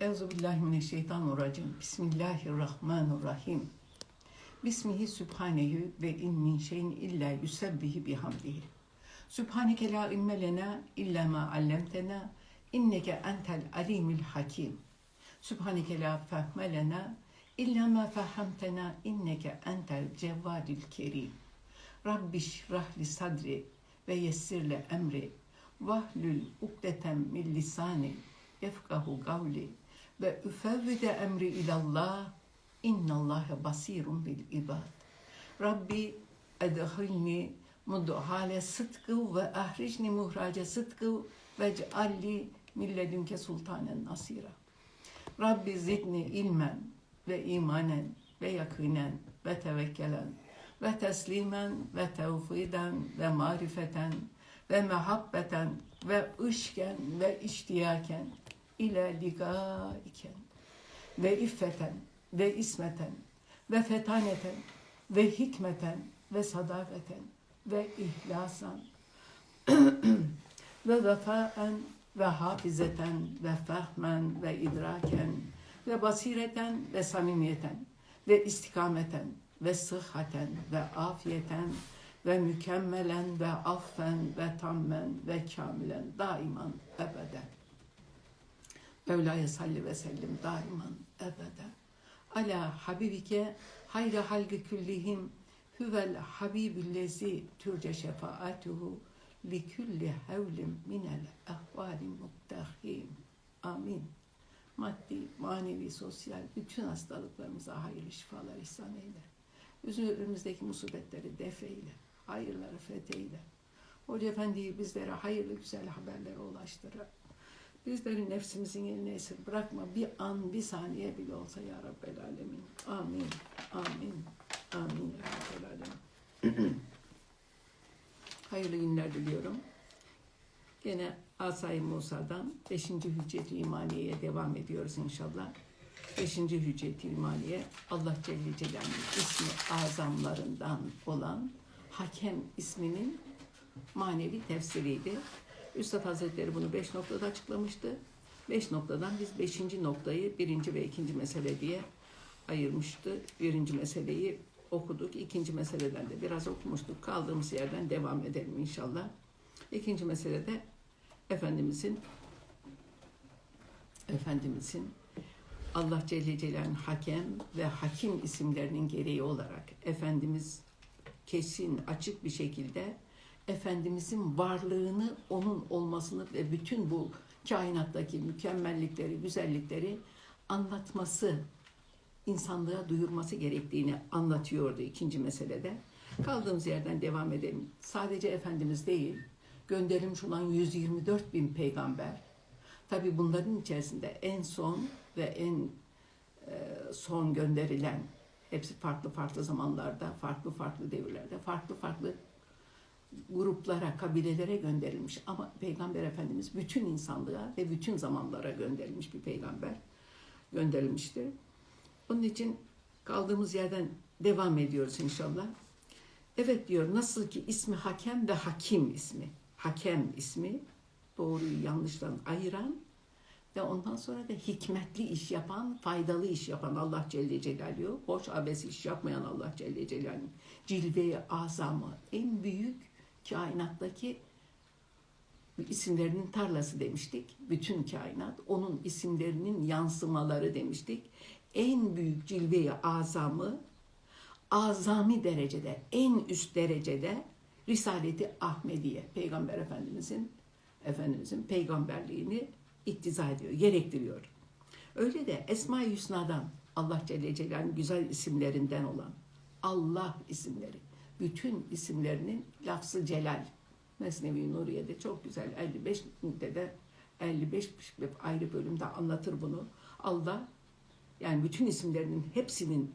Euzubillahimineşşeytanirracim. Bismillahirrahmanirrahim. Bismihi sübhanehu ve in min şeyin illa yusebbihi bihamdihi. Sübhaneke la ilme lena illa ma allemtena inneke entel alimul hakim. Sübhaneke la fehme lena illa ma fehhamtena inneke entel cevvadil kerim. Rabbiş rahli sadri ve yessirle emri vahlül ukdeten min lisani yefkahu gavli ve üfevvide emri ilallah innallâhe basirun bil ibad. Rabbi edhilni mudhale sıdkı ve ahricni muhrace sıdkı ve cealli milledünke sultanen nasira. Rabbi zidni ilmen ve imanen ve yakinen ve tevekkelen ve teslimen ve tevfiden ve marifeten ve mehabbeten ve ışken ve iştiyaken ile ligaiken ve iffeten ve ismeten ve fetaneten ve hikmeten ve sadaketen ve ihlasan ve vefaen ve hafizeten ve fehmen ve idraken ve basireten ve samimiyeten ve istikameten ve sıhhaten ve afiyeten ve mükemmelen ve affen ve tammen ve kamilen daiman ebeden. Mevla'ya salli ve sellim daiman ebeden. Ala habibike hayra halgi küllihim huvel habibüllezi türce şefaatuhu li külli hevlim minel ehvali muttahim. Amin. Maddi, manevi, sosyal bütün hastalıklarımıza hayırlı şifalar ihsan eyle. Üzerimizdeki musibetleri def eyle. Hayırları fetheyle. Hoca Efendi'yi bizlere hayırlı güzel haberlere ulaştır. Bizleri nefsimizin eline esir bırakma. Bir an, bir saniye bile olsa ya Rabbel Alemin. Amin. Amin. Amin ya Rabbel Alemin. Hayırlı günler diliyorum. Gene Asay Musa'dan 5. Hüccet-i İmaniye'ye devam ediyoruz inşallah. 5. Hüccet-i İmaniye Allah Celle Celaluhu'nun ismi azamlarından olan Hakem isminin manevi tefsiriydi. Üstad Hazretleri bunu beş noktada açıklamıştı. Beş noktadan biz beşinci noktayı birinci ve ikinci mesele diye ayırmıştı. Birinci meseleyi okuduk. İkinci meseleden de biraz okumuştuk. Kaldığımız yerden devam edelim inşallah. İkinci meselede Efendimizin Efendimizin Allah Celle Celaluhu'nun hakem ve hakim isimlerinin gereği olarak Efendimiz kesin, açık bir şekilde Efendimizin varlığını, onun olmasını ve bütün bu kainattaki mükemmellikleri, güzellikleri anlatması, insanlığa duyurması gerektiğini anlatıyordu ikinci meselede. Kaldığımız yerden devam edelim. Sadece Efendimiz değil, gönderilmiş olan 124 bin peygamber. Tabi bunların içerisinde en son ve en e, son gönderilen hepsi farklı farklı zamanlarda, farklı farklı devirlerde, farklı farklı gruplara, kabilelere gönderilmiş. Ama Peygamber Efendimiz bütün insanlığa ve bütün zamanlara gönderilmiş bir peygamber gönderilmiştir. Onun için kaldığımız yerden devam ediyoruz inşallah. Evet diyor nasıl ki ismi hakem ve hakim ismi. Hakem ismi doğruyu yanlıştan ayıran ve ondan sonra da hikmetli iş yapan, faydalı iş yapan Allah Celle Celaluhu, boş abes iş yapmayan Allah Celle Celaluhu, cilve-i azamı, en büyük kainattaki isimlerinin tarlası demiştik. Bütün kainat, onun isimlerinin yansımaları demiştik. En büyük cilve-i azamı, azami derecede, en üst derecede Risaleti Ahmediye, Peygamber Efendimizin Efendimizin peygamberliğini iktiza ediyor, gerektiriyor. Öyle de Esma-i Hüsna'dan Allah Celle Celaluhu'nun güzel isimlerinden olan Allah isimleri, bütün isimlerinin lafzı celal. Mesnevi Nuriye'de çok güzel 55 de 55 ayrı bölümde anlatır bunu. Allah yani bütün isimlerinin hepsinin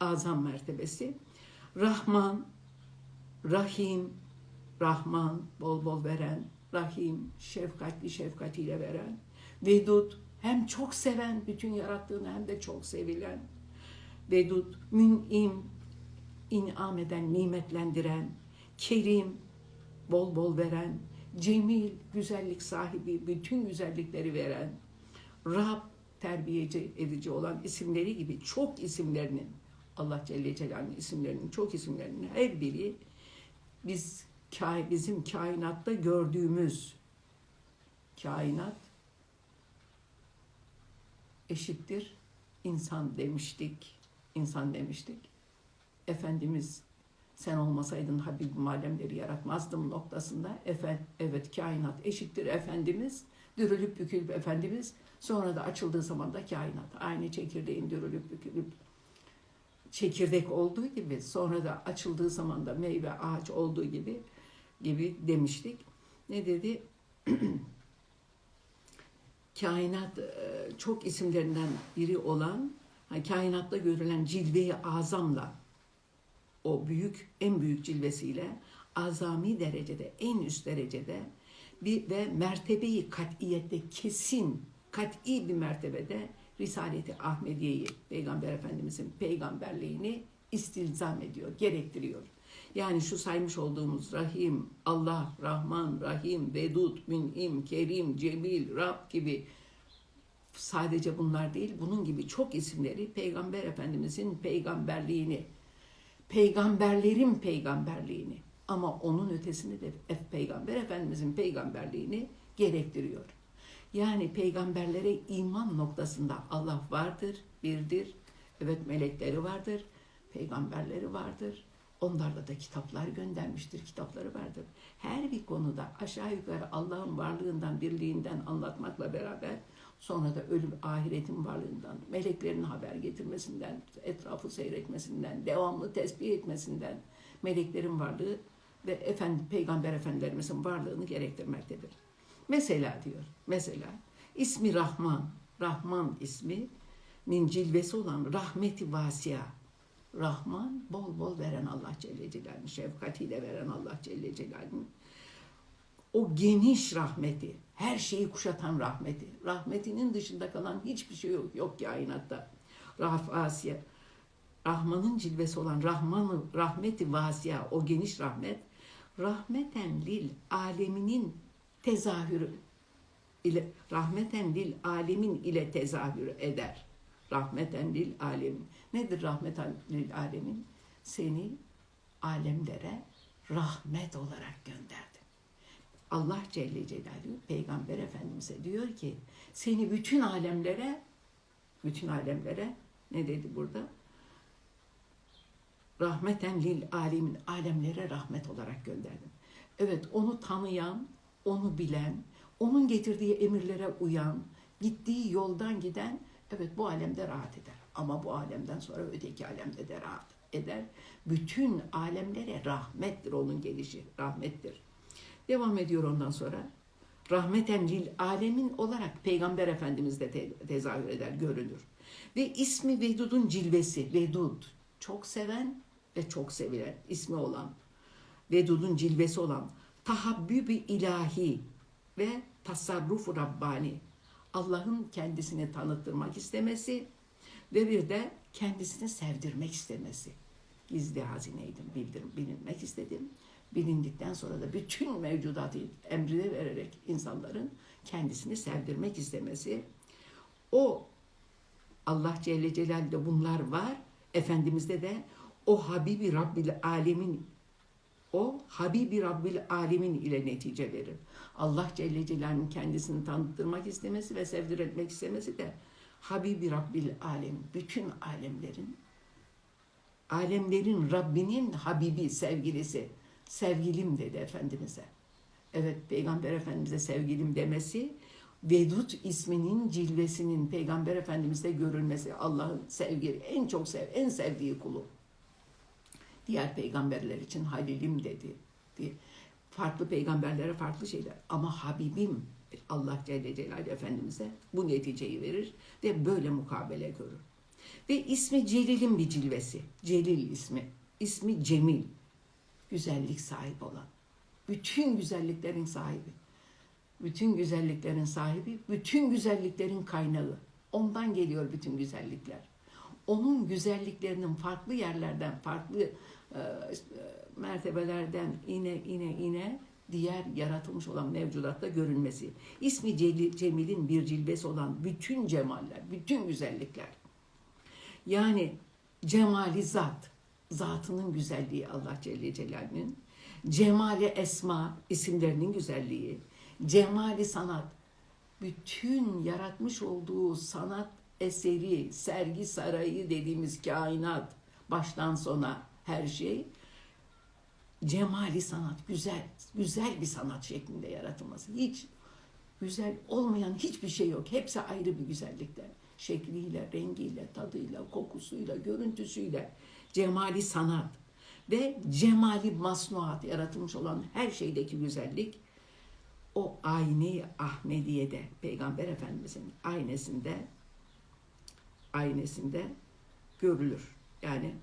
azam mertebesi. Rahman, Rahim, Rahman, bol bol veren, Rahim, şefkatli şefkatiyle veren, Vedud, hem çok seven, bütün yarattığını hem de çok sevilen, Vedud, Mün'im, inam eden, nimetlendiren, Kerim, bol bol veren, Cemil, güzellik sahibi, bütün güzellikleri veren, Rab terbiyeci edici olan isimleri gibi çok isimlerinin Allah Celle Celaluhu'nun isimlerinin çok isimlerinin her biri biz bizim kainatta gördüğümüz kainat eşittir insan demiştik. İnsan demiştik. Efendimiz sen olmasaydın Habibim alemleri yaratmazdım noktasında. Efe, evet kainat eşittir Efendimiz. Dürülüp bükülüp Efendimiz. Sonra da açıldığı zaman da kainat. Aynı çekirdeğin dürülüp bükülüp çekirdek olduğu gibi sonra da açıldığı zaman da meyve ağaç olduğu gibi gibi demiştik. Ne dedi? Kainat e, çok isimlerinden biri olan kainatta görülen cilveyi azamla o büyük en büyük cilvesiyle azami derecede en üst derecede bir ve mertebeyi katiyette kesin kat'i bir mertebede Risaleti Ahmediye'yi Peygamber Efendimizin peygamberliğini istilzam ediyor, gerektiriyor. Yani şu saymış olduğumuz Rahim, Allah, Rahman, Rahim, Vedud, Mün'im, Kerim, Cemil, Rab gibi sadece bunlar değil, bunun gibi çok isimleri Peygamber Efendimizin peygamberliğini, peygamberlerin peygamberliğini ama onun ötesini de Peygamber Efendimizin peygamberliğini gerektiriyor. Yani peygamberlere iman noktasında Allah vardır, birdir. Evet melekleri vardır, peygamberleri vardır. Onlarla da kitaplar göndermiştir, kitapları vardır. Her bir konuda aşağı yukarı Allah'ın varlığından, birliğinden anlatmakla beraber sonra da ölüm ahiretin varlığından, meleklerin haber getirmesinden, etrafı seyretmesinden, devamlı tesbih etmesinden, meleklerin varlığı ve efendi, peygamber efendilerimizin varlığını gerektirmektedir. Mesela diyor, mesela ismi Rahman, Rahman ismi min cilvesi olan rahmeti vasia. Rahman bol bol veren Allah Celle Celaluhu, şefkatiyle veren Allah Celle Celaluhu. O geniş rahmeti, her şeyi kuşatan rahmeti. Rahmetinin dışında kalan hiçbir şey yok, yok kainatta. Raf Asya, Rahman'ın cilvesi olan Rahman'ı, rahmeti vasia, o geniş rahmet, rahmeten lil aleminin tezahürü ile rahmeten lil alemin ile tezahür eder. Rahmeten lil alemin. Nedir rahmeten lil alemin? Seni alemlere rahmet olarak gönderdim. Allah Celle Celaluhu Peygamber Efendimiz'e diyor ki seni bütün alemlere bütün alemlere ne dedi burada? Rahmeten lil alemin alemlere rahmet olarak gönderdim. Evet onu tanıyan, onu bilen, onun getirdiği emirlere uyan, gittiği yoldan giden evet bu alemde rahat eder. Ama bu alemden sonra öteki alemde de rahat eder. Bütün alemlere rahmettir onun gelişi, rahmettir. Devam ediyor ondan sonra. Rahmeten lil alemin olarak Peygamber Efendimiz de te- tezahür eder, görünür. Ve ismi Vedud'un cilvesi, Vedud, çok seven ve çok sevilen ismi olan, Vedud'un cilvesi olan, tahabbübü ilahi ve tasarrufu Rabbani, Allah'ın kendisini tanıttırmak istemesi ve bir de kendisini sevdirmek istemesi. Gizli hazineydim, bildirim, bilinmek istedim. Bilindikten sonra da bütün mevcudatı emrine vererek insanların kendisini sevdirmek istemesi. O Allah Celle Celaluhu'da bunlar var. Efendimiz'de de o Habibi Rabbil Alemin o Habibi Rabbil Alemin ile netice verir. Allah Celle Celaluhu'nun kendisini tanıttırmak istemesi ve sevdiretmek istemesi de Habibi Rabbil Alem, bütün alemlerin, alemlerin Rabbinin Habibi, sevgilisi, sevgilim dedi Efendimiz'e. Evet, Peygamber Efendimiz'e sevgilim demesi, Vedud isminin cilvesinin Peygamber Efendimiz'de görülmesi, Allah'ın sevgili, en çok sev, en sevdiği kulu. Diğer peygamberler için Halilim dedi. diye. Farklı peygamberlere farklı şeyler. Ama Habibim Allah Celle Celaluhu Efendimiz'e bu neticeyi verir ve böyle mukabele görür. Ve ismi Celil'in bir cilvesi. Celil ismi. İsmi Cemil. Güzellik sahibi olan. Bütün güzelliklerin sahibi. Bütün güzelliklerin sahibi, bütün güzelliklerin kaynağı. Ondan geliyor bütün güzellikler. Onun güzelliklerinin farklı yerlerden, farklı e, mertebelerden ine ine ine diğer yaratılmış olan mevcudatta görünmesi. İsmi Cemil'in bir cilvesi olan bütün cemaller, bütün güzellikler. Yani cemali zat, zatının güzelliği Allah Celle Celaluhu'nun, cemali esma, isimlerinin güzelliği, cemali sanat, bütün yaratmış olduğu sanat eseri, sergi sarayı dediğimiz kainat, baştan sona her şey, cemali sanat, güzel, güzel bir sanat şeklinde yaratılması. Hiç güzel olmayan hiçbir şey yok. Hepsi ayrı bir güzellikte. Şekliyle, rengiyle, tadıyla, kokusuyla, görüntüsüyle. Cemali sanat ve cemali masnuat yaratılmış olan her şeydeki güzellik o ayni Ahmediye'de Peygamber Efendimizin aynesinde aynesinde görülür. Yani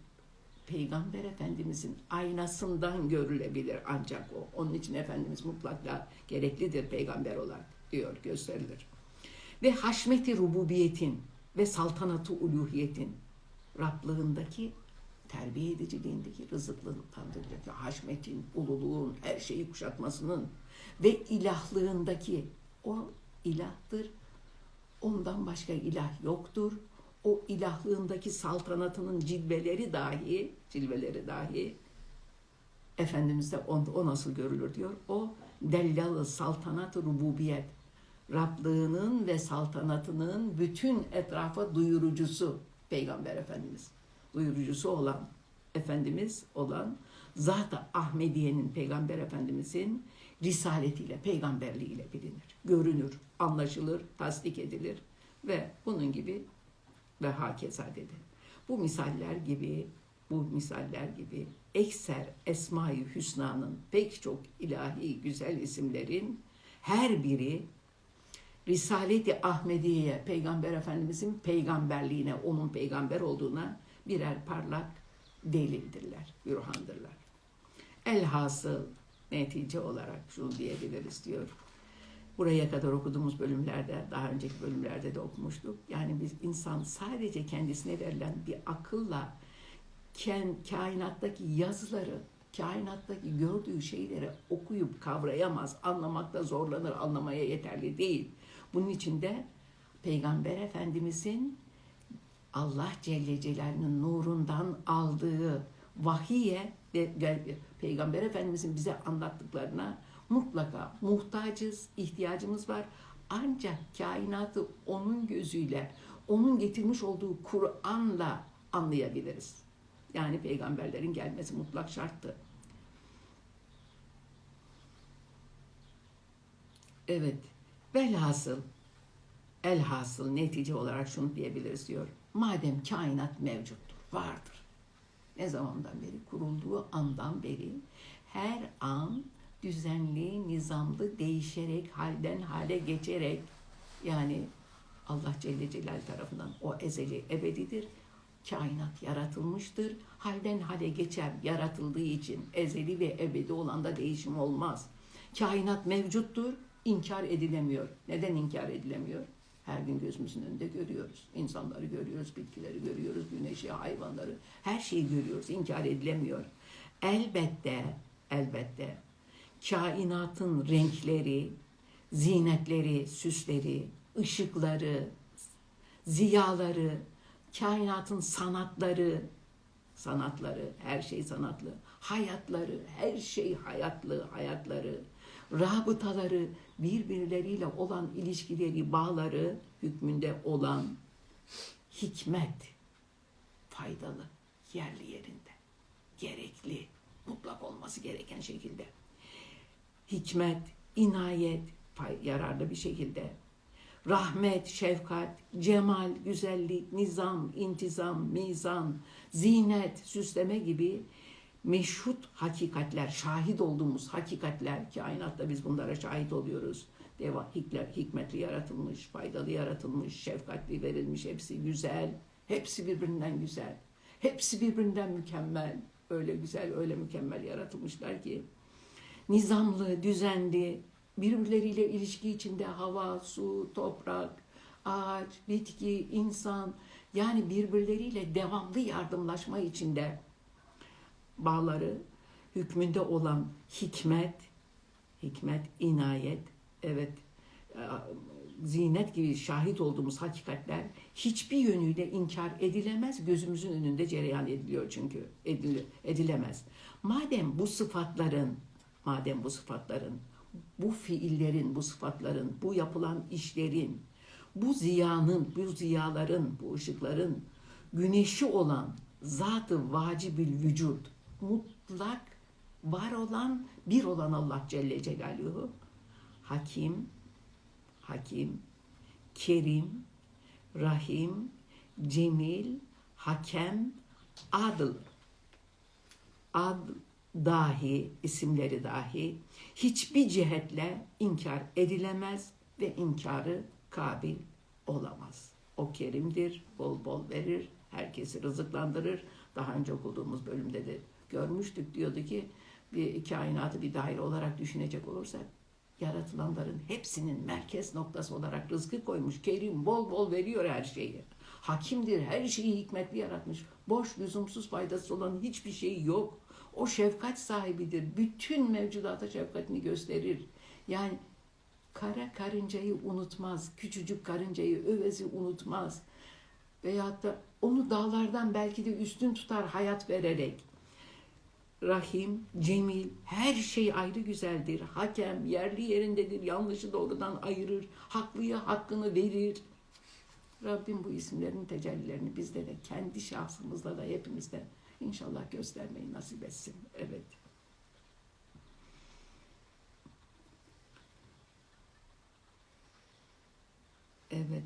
Peygamber Efendimizin aynasından görülebilir ancak o. Onun için Efendimiz mutlaka gereklidir peygamber olarak diyor, gösterilir. Ve haşmeti rububiyetin ve saltanatı uluhiyetin Rablığındaki terbiye ediciliğindeki rızıklandırıcı haşmetin, ululuğun, her şeyi kuşatmasının ve ilahlığındaki o ilahtır. Ondan başka ilah yoktur. O ilahlığındaki saltanatının cilveleri dahi, cilveleri dahi Efendimiz'de o, o nasıl görülür diyor. O dellalı saltanat rububiyet. Rablığının ve saltanatının bütün etrafa duyurucusu Peygamber Efendimiz. Duyurucusu olan Efendimiz olan Zat-ı Ahmediye'nin Peygamber Efendimizin risaletiyle, peygamberliğiyle bilinir. Görünür, anlaşılır, tasdik edilir ve bunun gibi ve hakeza dedi. Bu misaller gibi, bu misaller gibi ekser Esma-i Hüsna'nın pek çok ilahi güzel isimlerin her biri Risalet-i Ahmediye'ye, Peygamber Efendimizin peygamberliğine, onun peygamber olduğuna birer parlak delildirler, bürhandırlar. Elhasıl netice olarak şunu diyebiliriz diyor. Buraya kadar okuduğumuz bölümlerde, daha önceki bölümlerde de okumuştuk. Yani biz insan sadece kendisine verilen bir akılla kainattaki yazıları, kainattaki gördüğü şeyleri okuyup kavrayamaz, anlamakta zorlanır, anlamaya yeterli değil. Bunun için de Peygamber Efendimizin Allah Celle Celaluhu'nun nurundan aldığı vahiye ve Peygamber Efendimizin bize anlattıklarına mutlaka muhtacız, ihtiyacımız var. Ancak kainatı onun gözüyle, onun getirmiş olduğu Kur'an'la anlayabiliriz. Yani peygamberlerin gelmesi mutlak şarttı. Evet, velhasıl, elhasıl netice olarak şunu diyebiliriz diyor. Madem kainat mevcuttur, vardır. Ne zamandan beri? Kurulduğu andan beri her an düzenli, nizamlı, değişerek, halden hale geçerek yani Allah Celle Celal tarafından o ezeli ebedidir. Kainat yaratılmıştır. Halden hale geçer yaratıldığı için ezeli ve ebedi olan da değişim olmaz. Kainat mevcuttur, inkar edilemiyor. Neden inkar edilemiyor? Her gün gözümüzün önünde görüyoruz. İnsanları görüyoruz, bitkileri görüyoruz, güneşi, hayvanları. Her şeyi görüyoruz, inkar edilemiyor. Elbette, elbette kainatın renkleri, zinetleri, süsleri, ışıkları, ziyaları, kainatın sanatları, sanatları, her şey sanatlı, hayatları, her şey hayatlı, hayatları, rabıtaları, birbirleriyle olan ilişkileri, bağları hükmünde olan hikmet, faydalı, yerli yerinde, gerekli, mutlak olması gereken şekilde. Hikmet, inayet, yararlı bir şekilde, rahmet, şefkat, cemal, güzellik, nizam, intizam, mizan, zinet, süsleme gibi meşhut hakikatler, şahit olduğumuz hakikatler, kainatta biz bunlara şahit oluyoruz. Deva, hikler, hikmetli yaratılmış, faydalı yaratılmış, şefkatli verilmiş, hepsi güzel, hepsi birbirinden güzel, hepsi birbirinden mükemmel, öyle güzel, öyle mükemmel yaratılmışlar ki nizamlı, düzenli, birbirleriyle ilişki içinde hava, su, toprak, ağaç, bitki, insan yani birbirleriyle devamlı yardımlaşma içinde bağları hükmünde olan hikmet, hikmet, inayet, evet e, zinet gibi şahit olduğumuz hakikatler hiçbir yönüyle inkar edilemez. Gözümüzün önünde cereyan ediliyor çünkü edil, edilemez. Madem bu sıfatların, madem bu sıfatların, bu fiillerin, bu sıfatların, bu yapılan işlerin, bu ziyanın, bu ziyaların, bu ışıkların güneşi olan zatı vacibül vücud, mutlak var olan, bir olan Allah Celle Celaluhu, Hakim, Hakim, Kerim, Rahim, Cemil, Hakem, Adıl. Ad dahi, isimleri dahi hiçbir cihetle inkar edilemez ve inkarı kabil olamaz. O kerimdir, bol bol verir, herkesi rızıklandırır. Daha önce okuduğumuz bölümde de görmüştük. Diyordu ki bir kainatı bir daire olarak düşünecek olursak yaratılanların hepsinin merkez noktası olarak rızkı koymuş. Kerim bol bol veriyor her şeyi. Hakimdir, her şeyi hikmetli yaratmış. Boş, lüzumsuz, faydası olan hiçbir şey yok. O şefkat sahibidir. Bütün mevcudata şefkatini gösterir. Yani kara karıncayı unutmaz, küçücük karıncayı, övezi unutmaz. Veyahut da onu dağlardan belki de üstün tutar hayat vererek. Rahim, cemil, her şey ayrı güzeldir. Hakem, yerli yerindedir, yanlışı doğrudan ayırır, haklıya hakkını verir. Rabbim bu isimlerin tecellilerini bizde de, kendi şahsımızda da hepimizde inşallah göstermeyi nasip etsin. Evet. Evet.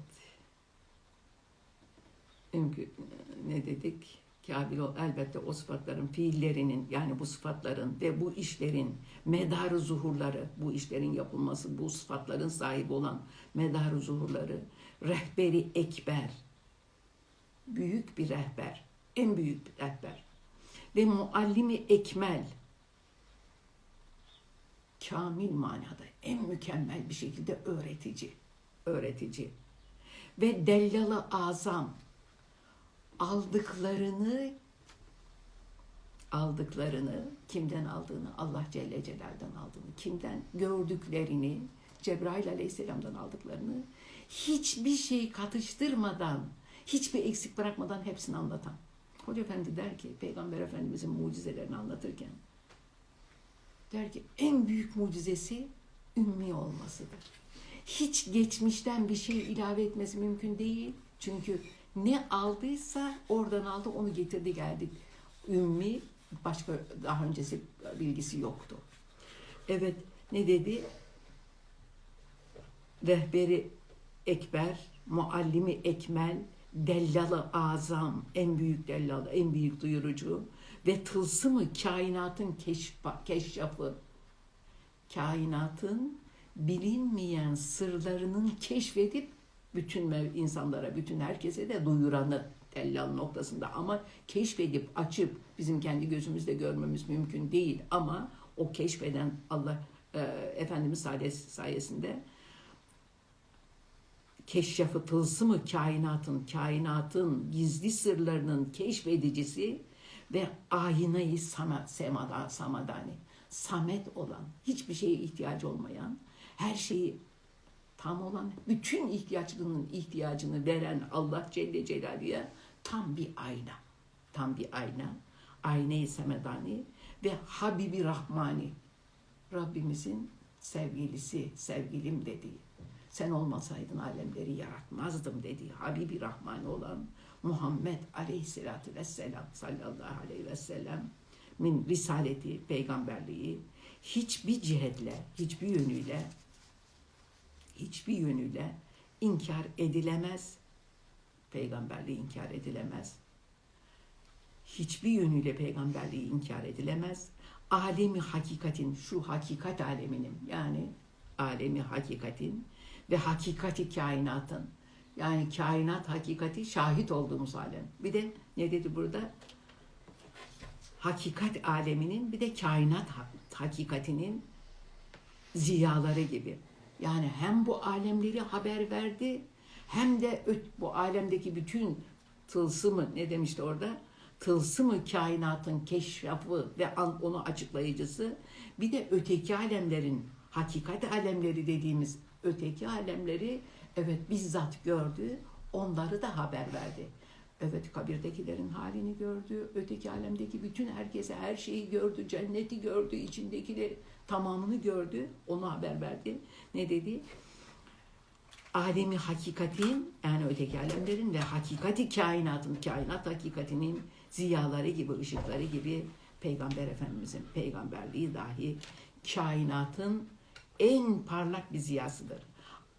Ne dedik? Kabil ol, elbette o sıfatların, fiillerinin yani bu sıfatların ve bu işlerin medarı zuhurları, bu işlerin yapılması, bu sıfatların sahibi olan medarı zuhurları, rehberi ekber, büyük bir rehber, en büyük bir rehber. Ve muallimi ekmel, kamil manada en mükemmel bir şekilde öğretici, öğretici. Ve dellalı azam, aldıklarını aldıklarını kimden aldığını Allah Celle Celal'den aldığını kimden gördüklerini Cebrail Aleyhisselam'dan aldıklarını hiçbir şey katıştırmadan hiçbir eksik bırakmadan hepsini anlatan. Hoca Efendi der ki Peygamber Efendimizin mucizelerini anlatırken der ki en büyük mucizesi ümmi olmasıdır. Hiç geçmişten bir şey ilave etmesi mümkün değil. Çünkü ne aldıysa oradan aldı onu getirdi geldi. Ümmi başka daha öncesi bilgisi yoktu. Evet ne dedi? Rehberi ekber, muallimi ekmel, dellalı azam, en büyük dellalı, en büyük duyurucu ve tılsımı kainatın keşfa, keşrafı, kainatın bilinmeyen sırlarının keşfedip bütün insanlara, bütün herkese de duyuranı tellal noktasında. Ama keşfedip açıp bizim kendi gözümüzle görmemiz mümkün değil. Ama o keşfeden Allah e, Efendimiz sayesinde keşrafı tılsımı kainatın, kainatın gizli sırlarının keşfedicisi ve aynayı sama, semada, samadani, samet olan, hiçbir şeye ihtiyacı olmayan, her şeyi tam olan, bütün ihtiyaçlarının ihtiyacını veren Allah Celle Celaluhu'ya tam bir ayna. Tam bir ayna. Ayna-i Semedani ve Habibi Rahmani. Rabbimizin sevgilisi, sevgilim dediği. Sen olmasaydın alemleri yaratmazdım dediği Habibi Rahmani olan Muhammed Aleyhisselatü Vesselam sallallahu aleyhi ve sellem min risaleti, peygamberliği hiçbir cihetle, hiçbir yönüyle hiçbir yönüyle inkar edilemez. Peygamberliği inkar edilemez. Hiçbir yönüyle peygamberliği inkar edilemez. Alemi hakikatin, şu hakikat aleminin yani alemi hakikatin ve hakikati kainatın yani kainat hakikati şahit olduğumuz alem. Bir de ne dedi burada? Hakikat aleminin bir de kainat hakikatinin ziyaları gibi. Yani hem bu alemleri haber verdi hem de bu alemdeki bütün tılsımı ne demişti orada? Tılsımı kainatın keşrafı ve onu açıklayıcısı bir de öteki alemlerin hakikat alemleri dediğimiz öteki alemleri evet bizzat gördü, onları da haber verdi. Evet kabirdekilerin halini gördü, öteki alemdeki bütün herkese her şeyi gördü, cenneti gördü, içindekileri tamamını gördü, onu haber verdi. Ne dedi? alemi hakikatin yani öteki alemlerin ve hakikati kainatın, kainat hakikatinin ziyaları gibi, ışıkları gibi Peygamber Efendimizin peygamberliği dahi kainatın en parlak bir ziyasıdır.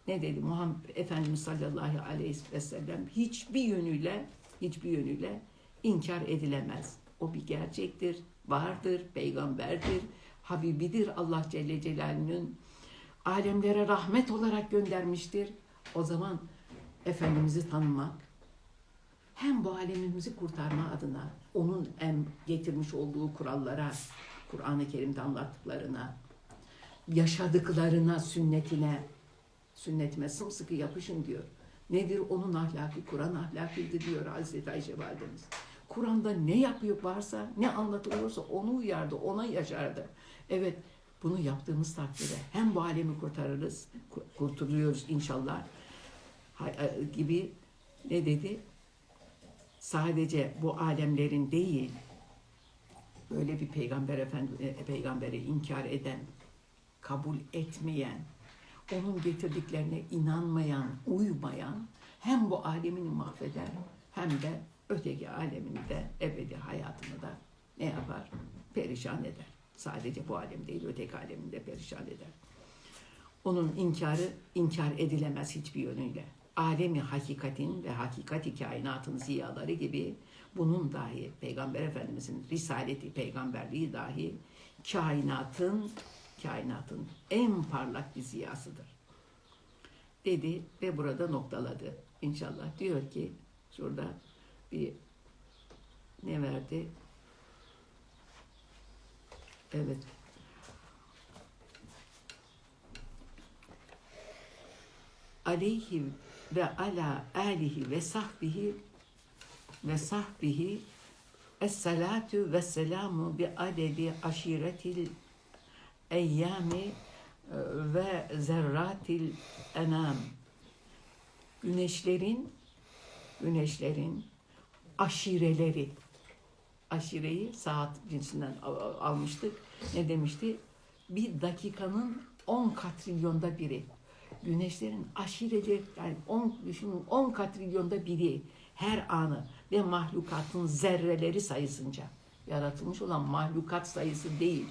Ne dedi Muhammed Efendimiz sallallahu aleyhi ve sellem hiçbir yönüyle hiçbir yönüyle inkar edilemez. O bir gerçektir, vardır, peygamberdir, Habibidir Allah Celle Celaluhu'nun alemlere rahmet olarak göndermiştir. O zaman Efendimiz'i tanımak, hem bu alemimizi kurtarma adına onun en getirmiş olduğu kurallara, Kur'an-ı Kerim'de anlattıklarına, yaşadıklarına, sünnetine, sünnetime sımsıkı yapışın diyor. Nedir onun ahlakı? Kur'an ahlakıydı diyor Hazreti Ayşe Validemiz. Kur'an'da ne yapıyor varsa, ne anlatılıyorsa onu uyardı, ona yaşardı. Evet, bunu yaptığımız takdirde hem bu alemi kurtarırız, kurtuluyoruz inşallah e, gibi ne dedi? Sadece bu alemlerin değil, böyle bir peygamber efendi e, peygamberi inkar eden, kabul etmeyen, onun getirdiklerine inanmayan, uymayan hem bu alemini mahveder hem de öteki alemini de ebedi hayatını da ne yapar? Perişan eder. Sadece bu alem değil, öteki alemini de perişan eder. Onun inkarı inkar edilemez hiçbir yönüyle. Alemi hakikatin ve hakikati kainatın ziyaları gibi bunun dahi Peygamber Efendimizin risaleti, peygamberliği dahi kainatın kainatın en parlak bir ziyasıdır. Dedi ve burada noktaladı. İnşallah diyor ki şurada bir ne verdi? Evet. Aleyhi ve ala alihi ve sahbihi ve sahbihi Es-salatu ve selamu bi adedi aşiretil eyyami e, ve zerratil enam. Güneşlerin güneşlerin aşireleri aşireyi saat cinsinden almıştık. Ne demişti? Bir dakikanın 10 katrilyonda biri. Güneşlerin aşireleri yani 10 düşünün 10 katrilyonda biri her anı ve mahlukatın zerreleri sayısınca yaratılmış olan mahlukat sayısı değil.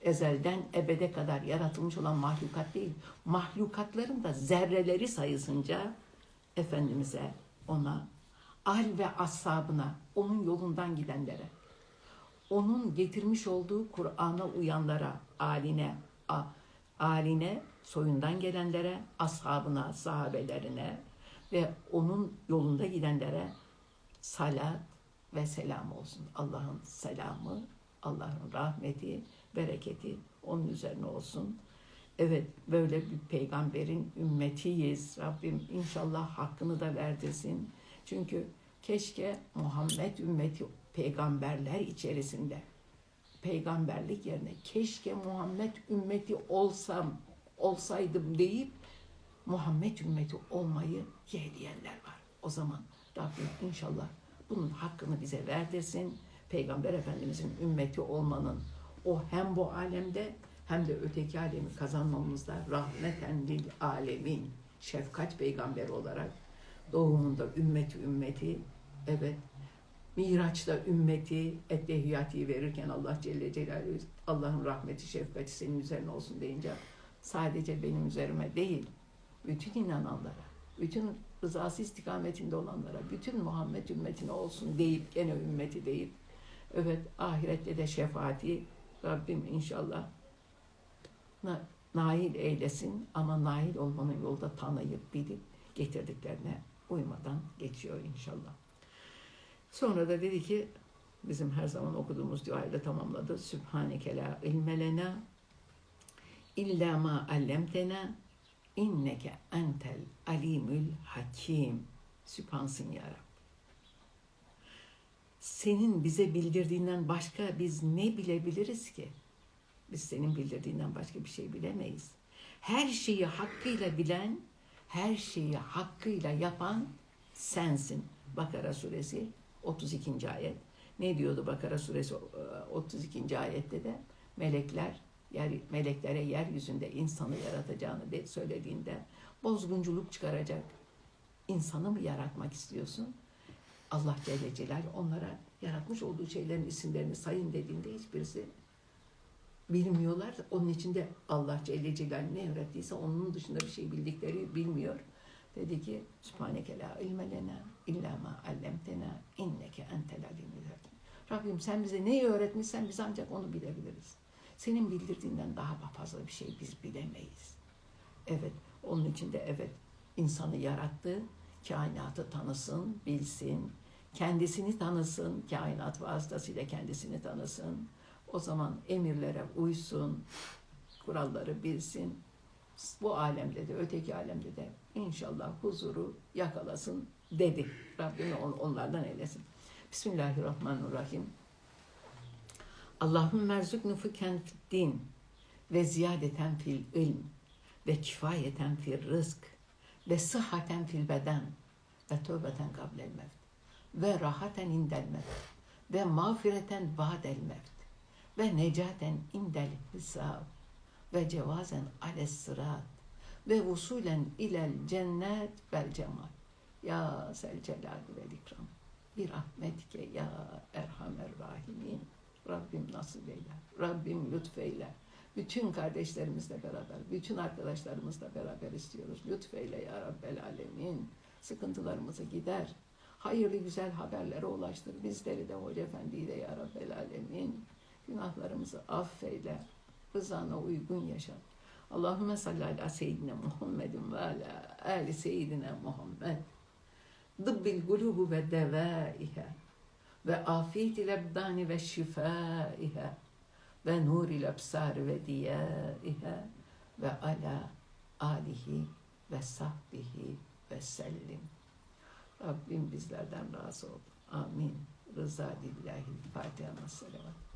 Ezelden ebede kadar yaratılmış olan mahlukat değil. Mahlukatların da zerreleri sayısınca Efendimiz'e, ona, al ve ashabına, onun yolundan gidenlere, onun getirmiş olduğu Kur'an'a uyanlara, aline, a, aline, soyundan gelenlere, ashabına, sahabelerine, ve onun yolunda gidenlere salat ve selam olsun. Allah'ın selamı, Allah'ın rahmeti, bereketi onun üzerine olsun. Evet böyle bir peygamberin ümmetiyiz. Rabbim inşallah hakkını da verdirsin. Çünkü keşke Muhammed ümmeti peygamberler içerisinde peygamberlik yerine keşke Muhammed ümmeti olsam olsaydım deyip Muhammed ümmeti olmayı yeğleyenler var. O zaman Rabbim inşallah bunun hakkını bize verdirsin. Peygamber Efendimizin ümmeti olmanın o hem bu alemde hem de öteki alemi kazanmamızda rahmeten lil alemin şefkat peygamberi olarak doğumunda ümmeti ümmeti evet Miraç'ta ümmeti ettehiyati verirken Allah Celle Celaluhu Allah'ın rahmeti şefkati senin üzerine olsun deyince sadece benim üzerime değil bütün inananlara, bütün rızası istikametinde olanlara, bütün Muhammed ümmetine olsun deyip gene ümmeti deyip evet ahirette de şefaati Rabbim inşallah na, nail eylesin ama nail olmanın yolda tanıyıp bilip getirdiklerine uymadan geçiyor inşallah. Sonra da dedi ki bizim her zaman okuduğumuz duayla tamamladı. Sübhaneke la ilmelena illa ma allemtena İnneke entel alimül hakim. Sübhansın ya Rab. Senin bize bildirdiğinden başka biz ne bilebiliriz ki? Biz senin bildirdiğinden başka bir şey bilemeyiz. Her şeyi hakkıyla bilen, her şeyi hakkıyla yapan sensin. Bakara suresi 32. ayet. Ne diyordu Bakara suresi e, 32. ayette de? Melekler yer, meleklere yeryüzünde insanı yaratacağını de söylediğinde bozgunculuk çıkaracak insanı mı yaratmak istiyorsun? Allah Celle Celal onlara yaratmış olduğu şeylerin isimlerini sayın dediğinde hiçbirisi bilmiyorlar. Onun için de Allah Celle Celal ne öğrettiyse onun dışında bir şey bildikleri bilmiyor. Dedi ki Sübhaneke la ilme lena illa ma allemtena inneke entel alimul hakim. Rabbim sen bize neyi öğretmişsen biz ancak onu bilebiliriz. Senin bildirdiğinden daha fazla bir şey biz bilemeyiz. Evet, onun için de evet insanı yarattı, kainatı tanısın, bilsin, kendisini tanısın, kainat vasıtasıyla kendisini tanısın. O zaman emirlere uysun, kuralları bilsin. Bu alemde de öteki alemde de inşallah huzuru yakalasın dedi. Rabbim on- onlardan eylesin. Bismillahirrahmanirrahim. Allahümme erzuknu fiken fid din ve ziyadeten fil ilm ve kifayeten fil rızk ve sıhhaten fil beden ve tövbeten kablel mevt ve rahaten indel mevt ve mağfireten ba'del mevt ve necaten indel hisab ve cevazen ales sırat ve usulen ilel cennet vel cemal. Ya sel celal vel ikram. Bir rahmetike ya erhamer rahimin. Rabbim nasip eyle. Rabbim lütfeyle. Bütün kardeşlerimizle beraber, bütün arkadaşlarımızla beraber istiyoruz. Lütfeyle ya Rabbel Alemin. Sıkıntılarımızı gider. Hayırlı güzel haberlere ulaştır. Bizleri de Hoca Efendi'yi de ya Rabbel Alemin. Günahlarımızı affeyle. Rızana uygun yaşat. Allahümme salli ala seyyidina Muhammedin ve ala ali seyyidina Muhammed. Dıbbil gulubu ve devaiha ve afiyetil ebdani ve şifaiha ve nuril ebsar ve diyaiha ve ala alihi ve sahbihi ve sellim. Rabbim bizlerden razı ol. Amin. Rıza lillahi. Fatiha. Selavat.